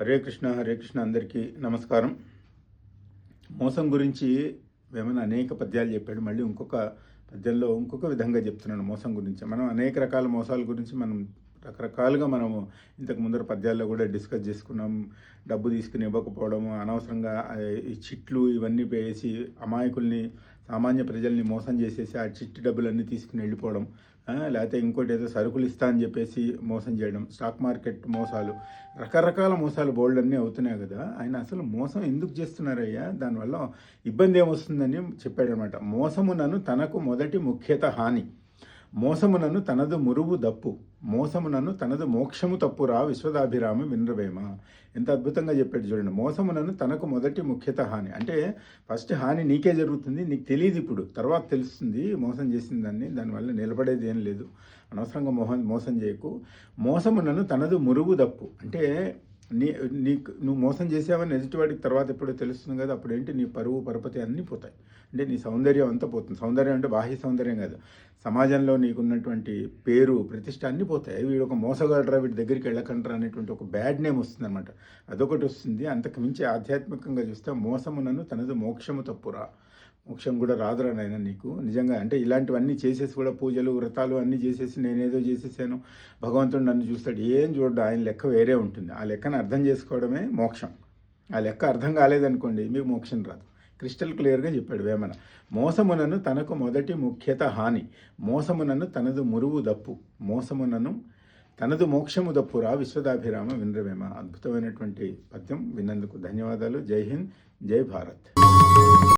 హరే కృష్ణ హరే కృష్ణ అందరికీ నమస్కారం. మోసం గురించి వేమన అనేక పద్యాలు చెప్పాడు. మళ్ళీ ఇంకొక పద్యంలో ఇంకొక విధంగా చెప్తున్నాను మోసం గురించి. మనం అనేక రకాల మోసాల గురించి మనం రకరకాలుగా మనము ఇంతకు ముందర పద్యాల్లో కూడా డిస్కస్ చేసుకున్నాం. డబ్బు తీసుకుని ఇవ్వకపోవడము అనవసరంగా ఈ చిట్లు ఇవన్నీ వేసి అమాయకుల్ని సామాన్య ప్రజల్ని మోసం చేసేసి ఆ చిట్టి డబ్బులన్నీ తీసుకుని వెళ్ళిపోవడం లేకపోతే ఇంకోటి ఏదో సరుకులు ఇస్తా అని చెప్పేసి మోసం చేయడం స్టాక్ మార్కెట్ మోసాలు రకరకాల మోసాలు బోల్డ్ అన్నీ అవుతున్నాయి కదా. ఆయన అసలు మోసం ఎందుకు చేస్తున్నారయ్యా? దానివల్ల ఇబ్బంది ఏమొస్తుందని చెప్పాడనమాట. మోసము నన్ను తనకు మొదటి ముఖ్యత హాని. మోసమునను తనదు మురువు దప్పు మోసమునను తనదు మోక్షము తప్పురా విశ్వదాభిరామ వినరవేమ ఎంత అద్భుతంగా చెప్పాడు చూడండి. మోసమునను తనకు మొదటి ముఖ్యత హాని. అంటే ఫస్ట్ హాని నీకే జరుగుతుంది నీకు తెలియదు ఇప్పుడు. తర్వాత తెలుస్తుంది మోసం చేసిన దాన్ని దానివల్ల నిలబడేది ఏం లేదు. అనవసరంగా మోహన్ మోసం చేయకు. మోసమునను తనదు మురుగు దప్పు. అంటే నీ నీకు నువ్వు మోసం చేసావని ఎదుటివాడికి తర్వాత ఎప్పుడో తెలుస్తుంది కదా అప్పుడు ఏంటి నీ పరువు పరపతి అన్నీ పోతాయి. అంటే నీ సౌందర్యం అంతా పోతుంది. సౌందర్యం అంటే బాహ్య సౌందర్యం కాదు. సమాజంలో నీకున్నటువంటి పేరు ప్రతిష్ట అన్నీ పోతాయి. వీడు ఒక మోసగాడరా వీడి దగ్గరికి వెళ్ళకండ్రా అనేటువంటి ఒక బ్యాడ్ నేమ్ వస్తుంది అనమాట అదొకటి వస్తుంది. అంతకు మించి ఆధ్యాత్మికంగా చూస్తే మోసమునను తనదు మోక్షము తప్పురా. మోక్షం కూడా రాదురా నాయన నీకు. నిజంగా అంటే ఇలాంటివన్నీ చేసేసి కూడా పూజలు వ్రతాలు అన్నీ చేసేసి నేనేదో చేసేసాను. భగవంతుడు నన్ను చూస్తాడు. ఏం చూడడు. ఆయన లెక్క వేరే ఉంటుంది. ఆ లెక్కను అర్థం చేసుకోవడమే మోక్షం. ఆ లెక్క అర్థం కాలేదనుకోండి మీకు మోక్షం రాదు. క్రిస్టల్ క్లియర్గా చెప్పాడు వేమన. మోసమునను తనకు మొదటి ముఖ్యత హాని. మోసమునను తనదు మురువు దప్పు. మోసమునను తనదు మోక్షము దప్పురా విశ్వదాభిరామ వినరవేమ అద్భుతమైనటువంటి పద్యం విన్నందుకు ధన్యవాదాలు. జై హింద్. జై భారత్.